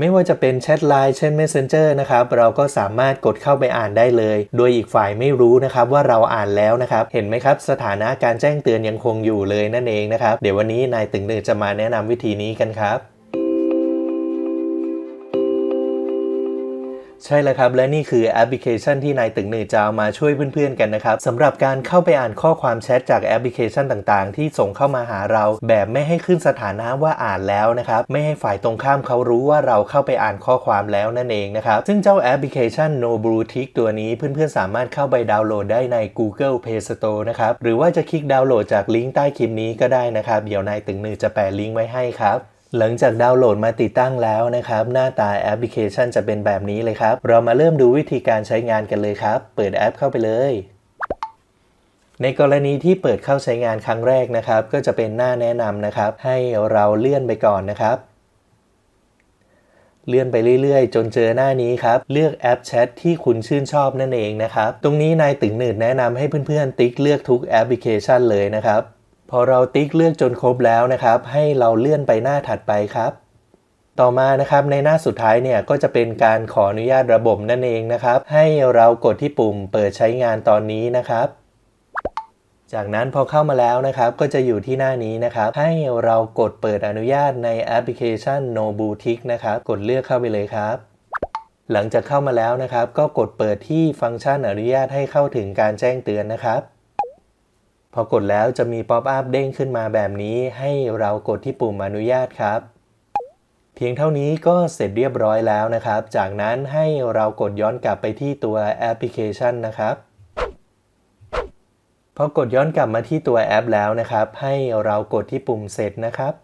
ไม่ว่าจะเป็นแชทไลน์เช่น Messenger นะครับเราก็สามารถกดเข้าไปอ่านได้เลย โดยอีกฝ่ายไม่รู้นะครับว่าเราอ่านแล้วนะครับ เห็นไหมครับสถานะการแจ้งเตือนยังคงอยู่เลยนั่นเองนะครับ เดี๋ยววันนี้นายตึงหนึ่งจะมาแนะนำวิธีนี้กันครับ ใช่แล้วครับ และนี่คือแอปพลิเคชันที่นายตึงหนึ่งจะเอามาช่วยเพื่อนๆกันนะครับสำหรับการเข้าไปอ่านข้อความแชทจากแอปพลิเคชันต่างๆ ที่ส่งเข้ามาหาเรา แบบไม่ให้ขึ้นสถานะว่าอ่านแล้วนะครับ ไม่ให้ฝ่ายตรงข้ามเขารู้ว่าเราเข้าไปอ่านข้อความแล้วนั่นเองนะครับ ซึ่งเจ้าแอปพลิเคชัน No Blue Tick ตัวนี้เพื่อนๆสามารถเข้าไปดาวน์โหลดได้ใน Google Play Store นะครับหรือว่าจะคลิกดาวน์โหลดจากลิงก์ใต้คลิปนี้ก็ได้นะครับเดี๋ยวนายตึงหนึ่งจะแปะลิงก์ไว้ให้ครับ หลังจากดาวน์โหลดมาติดตั้งแล้วนะครับ หน้าตาแอปพลิเคชันจะเป็นแบบนี้เลยครับ เรามาเริ่มดูวิธีการใช้งานกันเลยครับ เปิดแอปเข้าไปเลย ในกรณีที่เปิดเข้าใช้งานครั้งแรกนะครับ ก็จะเป็นหน้าแนะนำนะครับ ให้เราเลื่อนไปก่อนนะครับ เลื่อนไปเรื่อยๆ จนเจอหน้านี้ครับ เลือกแอปแชทที่คุณชื่นชอบนั่นเองนะครับ ตรงนี้นายตึงหนืดแนะนำให้เพื่อนๆ ติ๊กเลือกทุกแอปพลิเคชันเลยนะครับ พอเราติ๊กเลือกจนครบแล้วนะครับ ให้เราเลื่อนไปหน้าถัดไปครับ ต่อมานะครับในหน้าสุดท้ายเนี่ยก็จะเป็นการขออนุญาตระบบนั่นเองนะครับ ให้เรากดที่ปุ่มเปิดใช้งานตอนนี้นะครับ จากนั้นพอเข้ามาแล้วนะครับก็จะอยู่ที่หน้านี้นะครับ ให้เรากดเปิดอนุญาตในแอปพลิเคชัน No Boutique นะครับกดเลือกเข้าไปเลยครับหลังจากเข้ามาแล้วนะครับ ก็กดเปิดที่ฟังก์ชันอนุญาตให้เข้าถึงการแจ้งเตือนนะครับ พอกดแล้วจะมีป๊อปอัพเด้งขึ้นมาแบบนี้ ให้เรากดที่ปุ่มอนุญาตครับ เพียงเท่านี้ก็เสร็จเรียบร้อยแล้วนะครับ จากนั้นให้เรากดย้อนกลับไปที่ตัวแอปพลิเคชันนะครับพอกดย้อนกลับมาที่ตัวแอปแล้วนะครับ ให้เรากดที่ปุ่มเสร็จนะครับ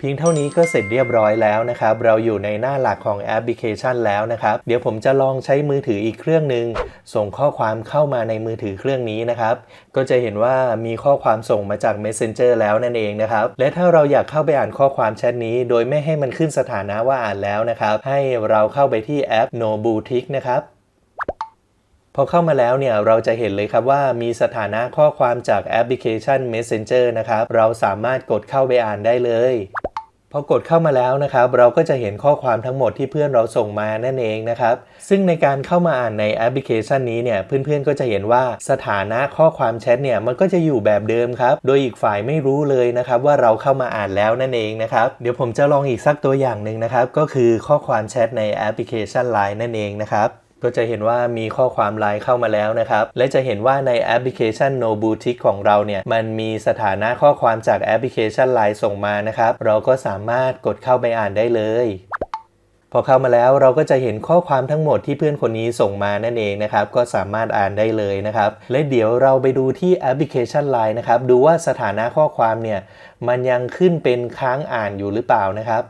เพียงเท่านี้ก็เสร็จเรียบร้อยแล้วนะครับ เราอยู่ในหน้าหลักของแอปพลิเคชันแล้วนะครับ เดี๋ยวผมจะลองใช้มือถืออีกเครื่องหนึ่งส่งข้อความเข้ามาในมือถือเครื่องนี้นะครับ ก็จะเห็นว่ามีข้อความส่งมาจาก Messenger แล้วนั่นเองนะครับ และถ้าเราอยากเข้าไปอ่านข้อความแชทนี้ โดยไม่ให้มันขึ้นสถานะว่าอ่านแล้วนะครับ ให้เราเข้าไปที่แอป No Boutique นะครับพอเข้ามาแล้วเนี่ยเราจะเห็นเลยครับว่ามีสถานะข้อความจากแอปพลิเคชัน Messenger นะครับ เราสามารถกดเข้าไปอ่านได้เลย พอกดเข้ามาแล้วนะครับ เราก็จะเห็นข้อความทั้งหมดที่เพื่อนเราส่งมานั่นเองนะครับ ซึ่งในการเข้ามาอ่านในแอปพลิเคชันนี้เนี่ยเพื่อนๆก็จะเห็นว่าสถานะข้อความแชทเนี่ยมันก็จะอยู่แบบเดิมครับ โดยอีกฝ่ายไม่รู้เลยนะครับว่าเราเข้ามาอ่านแล้วนั่นเองนะครับเดี๋ยวผมจะลองอีกสักตัวอย่างหนึ่งนะครับก็คือข้อความแชทในแอปพลิเคชัน Line นั่นเองนะครับ ก็จะเห็นว่ามีข้อความไลน์เข้ามาแล้วนะครับ และจะเห็นว่าในแอปพลิเคชัน No Boutique ของเราเนี่ย มันมีสถานะข้อความจากแอปพลิเคชัน Line ส่งมานะครับ เราก็สามารถกดเข้าไปอ่านได้เลยพอเข้ามาแล้วเราก็จะเห็นข้อความทั้งหมดที่เพื่อนคนนี้ส่งมานั่นเองนะครับ ก็สามารถอ่านได้เลยนะครับ และเดี๋ยวเราไปดูที่แอปพลิเคชัน Line นะครับ ดูว่าสถานะข้อความเนี่ย มันยังขึ้นเป็นค้างอ่านอยู่หรือเปล่านะครับ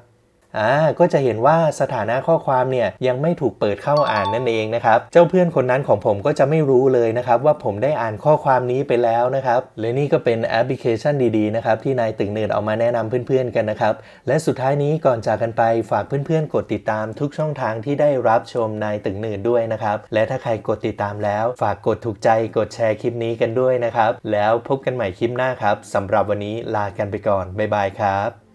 อ่าก็จะเห็นว่าสถานะข้อความเนี่ยยังไม่ถูกเปิดเข้าอ่านนั่นเองนะครับเจ้าเพื่อนคนนั้นของผมก็จะไม่รู้เลยนะครับว่าผมได้อ่านข้อความนี้ไปแล้วนะครับและนี่ก็เป็นแอปพลิเคชันดีๆนะครับที่นายตึงเนินเอามาแนะนำเพื่อนๆกันนะครับและสุดท้ายนี้ก่อนจากกันไปฝากเพื่อนๆ กดติดตามทุกช่องทางที่ได้รับชมนายตึงเนินด้วยนะครับและถ้าใครกดติดตามแล้ว ฝากกดถูกใจกดแชร์คลิปนี้กันด้วยนะครับแล้วพบกันใหม่คลิปหน้าครับสำหรับวันนี้ลากันไปก่อนบ๊ายบายครับ